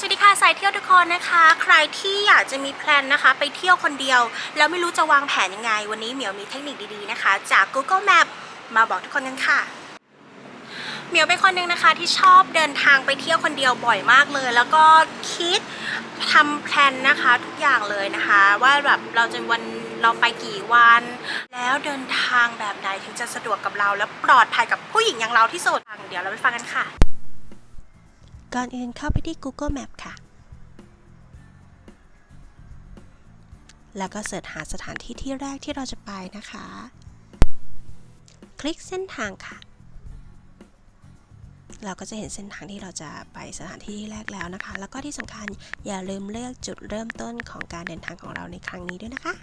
สวัสดีค่ะสายเที่ยวทุกคนนะคะ ใครที่อยากจะมีแพลนนะคะ ไปเที่ยวคนเดียว แล้วไม่รู้จะวางแผนยังไง วันนี้เหมียวมีเทคนิคดีๆนะคะ จาก Google Map มาบอกทุกคนกันค่ะเหมียวเป็นคนหนึ่งนะคะที่ชอบเดินทางไปเที่ยวคนเดียวบ่อยมากเลย แล้วก็คิดทำแพลนนะคะทุกอย่างเลยนะคะ ว่าแบบเราจะวันเราไปกี่วัน แล้วเดินทางแบบไหนถึงจะสะดวกกับเรา และปลอดภัยกับผู้หญิงอย่างเราที่สุดเดี๋ยวเราไปฟังกันค่ะ ก่อนอื่นเข้าไปที่ Google Map ค่ะ แล้วก็เสิร์ชหาสถานที่ที่แรกที่เราจะไปนะคะ คลิกเส้นทางค่ะ เราก็จะเห็นเส้นทางที่เราจะไปสถานที่แรกแล้วนะคะ แล้วก็ที่สำคัญอย่าลืมเลือกจุดเริ่มต้นของการเดินทางของเราในครั้งนี้ด้วยนะคะ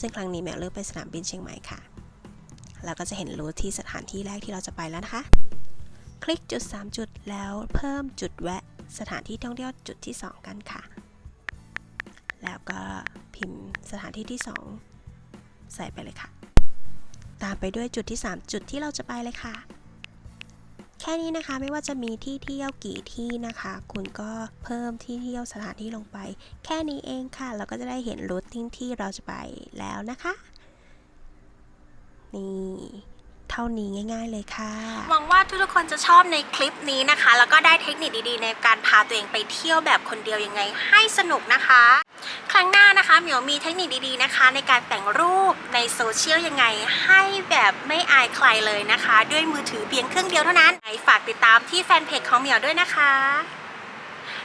ซึ่งครั้งนี้แมวเลือกไปสนามบินเชียงใหม่ค่ะ เราก็จะเห็นรูทที่สถานที่แรกที่เราจะไปแล้วนะคะ คลิกจุด 3 จุดแล้วเพิ่มจุดแวะสถานที่ท่องเที่ยวจุดที่ 2 กันค่ะ แล้วก็พิมพ์สถานที่ที่ 2 ใส่ไปเลยค่ะ ตามไปด้วยจุดที่ 3 จุดที่เราจะไปเลยค่ะ แค่นี้นะคะไม่ว่าจะมีที่เที่ยวกี่ที่นะคะ คุณก็เพิ่มที่เที่ยวสถานที่ลงไป แค่นี้เองค่ะ เราก็จะได้เห็นรูทติ้งที่เราจะไปแล้วนะคะ นี่ เท่านี้ง่าย ๆ เลยค่ะ หวังว่าทุกๆคนจะชอบในคลิปนี้นะคะ แล้วก็ได้เทคนิคดีๆ ในการพาตัวเองไปเที่ยวแบบคนเดียวยังไงให้สนุกนะคะ ครั้งหน้านะคะเหมียวมีเทคนิคดีๆนะคะ ในการแต่งรูปในโซเชียลยังไง ให้แบบไม่อายใครเลยนะคะ ด้วยมือถือเพียงเครื่องเดียวเท่านั้นฝากติดตามที่แฟนเพจของเหมียวด้วยนะคะ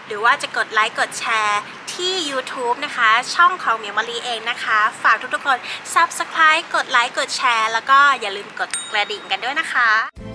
หรือว่าจะกดไลค์กดแชร์ ที่ YouTube นะคะ ช่องของเหมียวมารีเองนะคะ ฝากทุกๆคน Subscribe กดไลค์กดแชร์ แล้วก็อย่าลืมกดกระดิ่งกันด้วยนะคะ